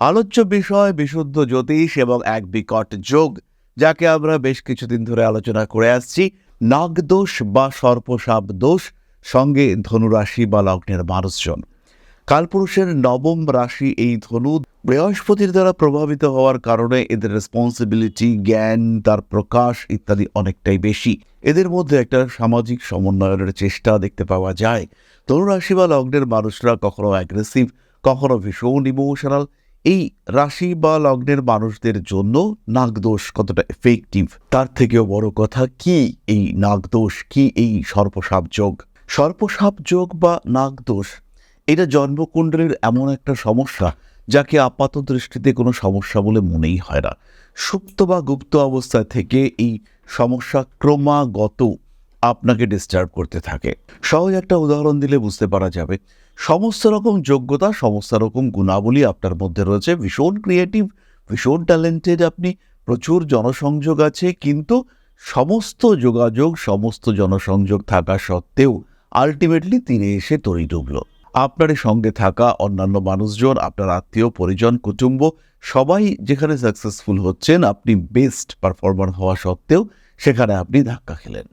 আলোচ্য বিষয়, বিশুদ্ধ জ্যোতিষ এবং এক বিকট যোগ, যাকে আমরা বেশ কিছুদিন ধরে আলোচনা করে আসছি। নাগদোষ বা সর্পসাপ দোষ, সঙ্গে ধনুরাশি বা লগ্নের মানুষজন। কালপুরুষের নবম রাশি এই ধনু বৃহস্পতির দ্বারা প্রভাবিত হওয়ার কারণে এদের রেসপন্সিবিলিটি জ্ঞান, তার প্রকাশ ইত্যাদি অনেকটাই বেশি। এদের মধ্যে একটা সামাজিক সমন্বয়নের চেষ্টা দেখতে পাওয়া যায়। ধনুরাশি বা লগ্নের মানুষরা কখনো অ্যাগ্রেসিভ কখনো ভীষণ ইমোশনাল এই রাশি বা লগ্নের মানুষদের জন্য নাগদোষ কতটা এফেক্টিভ তার থেকেও বড় কথা, কি এই নাগদোষ, কি এই সর্পসাপ যোগ? সর্পসাপ যোগ বা নাগদোষ, এটা জন্মকুণ্ডলীর এমন একটা সমস্যা যাকে আপাত দৃষ্টিতে কোনো সমস্যা বলে মনেই হয় না। সুপ্ত বা গুপ্ত অবস্থা থেকে এই সমস্যা ক্রমাগত আপনাকে ডিস্টার্ব করতে থাকে। সহজ একটা উদাহরণ দিলে বুঝতে পারা যাবে, সমস্ত রকম যোগ্যতা, সমস্ত রকম গুণাবলী আপনার মধ্যে রয়েছে। ভীষণ ক্রিয়েটিভ ভীষণ ট্যালেন্টেড আপনি, প্রচুর জনসংযোগ আছে, কিন্তু সমস্ত যোগাযোগ, সমস্ত জনসংযোগ থাকা সত্ত্বেও আলটিমেটলি তীরে এসে তরি ডুবল। আপনার সঙ্গে থাকা অন্যান্য মানুষজন, আপনার আত্মীয়, পরিজন, কুটুম্ব, সবাই যেখানে সাকসেসফুল হচ্ছেন, আপনি বেস্ট পারফর্মার হওয়া সত্ত্বেও সেখানে আপনি ধাক্কা খেলেন।